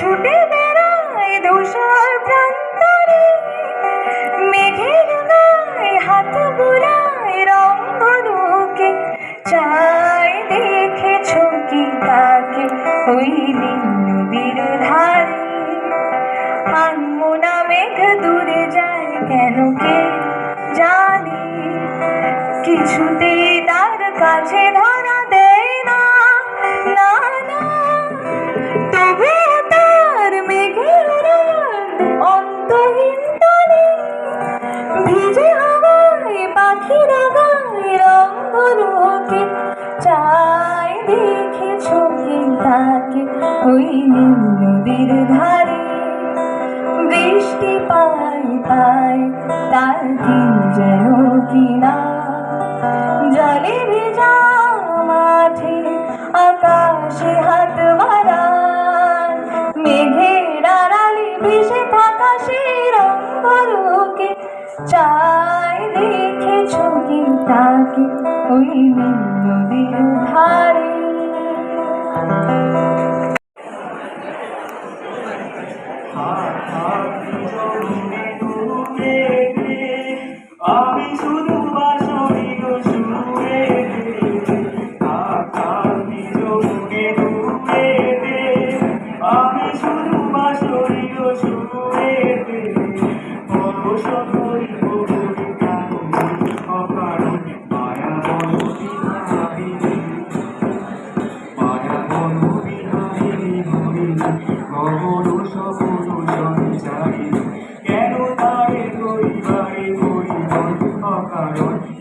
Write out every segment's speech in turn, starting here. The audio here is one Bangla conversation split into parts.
ছুটে বেড়ায় ধূসর প্রান্তরে। মেঘের গায়ে হাত বুলায় রং চাই দেখেছ কি তাকে? ওই নীল নদীর ধারে। আনমোনা মেঘ দূরে যায় কেন কে জানি? কিছুতেই তার কাছে ধরা দেখেছ কি তাকে ওই নীল নদীর ধারে বৃষ্টি পাই পাই তার কি যেন কিনা। জলে ভেজা মাঠে আকাশে হাত বাড়ায় মেঘের আড়ালে ভেসে থাকা সেই রঙকে চাই। দেখেছ কি তাকে ওই নীল নদীর ধারে আমি শুধু বাসরি গো শুয়ে আকাশি জমে ডুবে আমি শুধু বাসরি গো শুয়ে পরশ করি 啊有问题。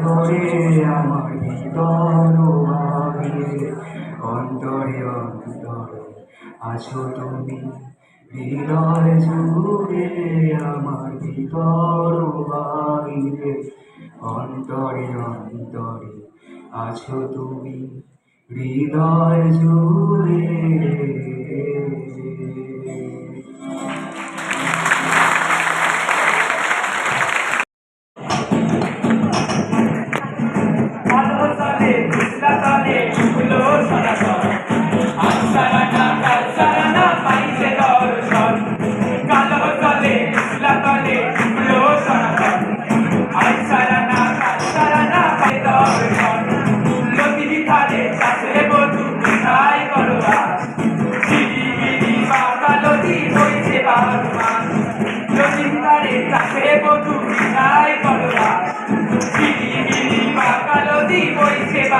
ধরে আমার অন্তরে অন্তরে আছো তুমি। হৃদয় জুড়ে আমার ভিতর বাইরে অন্তরে অন্তরে আছো তুমি। হৃদয় জুড়ে।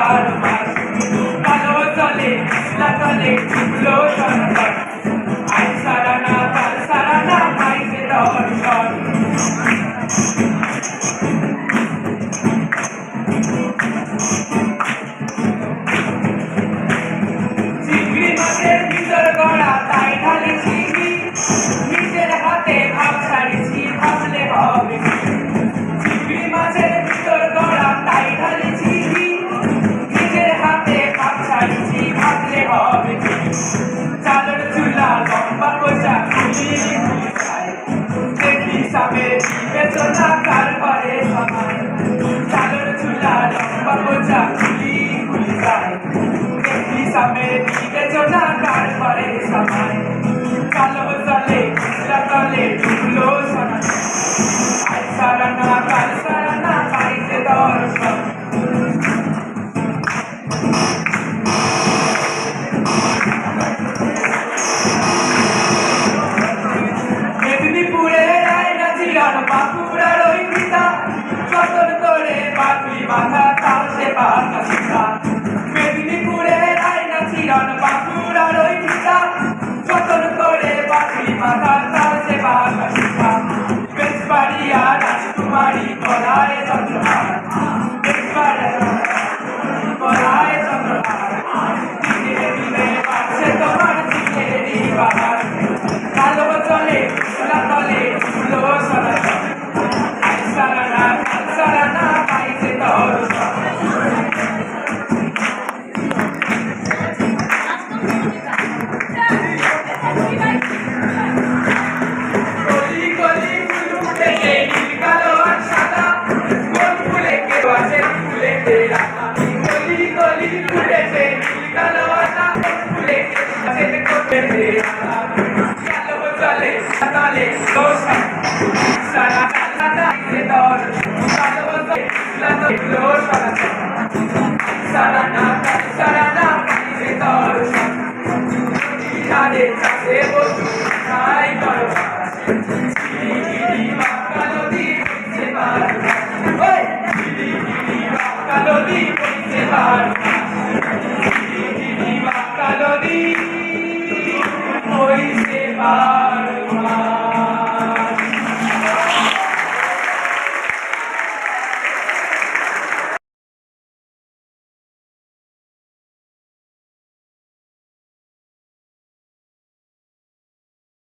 বারো মাস কালো তলে কৃষ্ণা তলে ফুলো সনাতন আই সারানা কাল সারানা পাইছে দর্শন সম্মান পয়সা খুশি দেখি সামে বেতন টাকার পরে সমান চালের চুলা সম্মান পয়সা খুলি খুলি যায় দেখি সামে Sarana, sarana, sarana, sarana, sarana, sarana, sarana, sarana, sarana,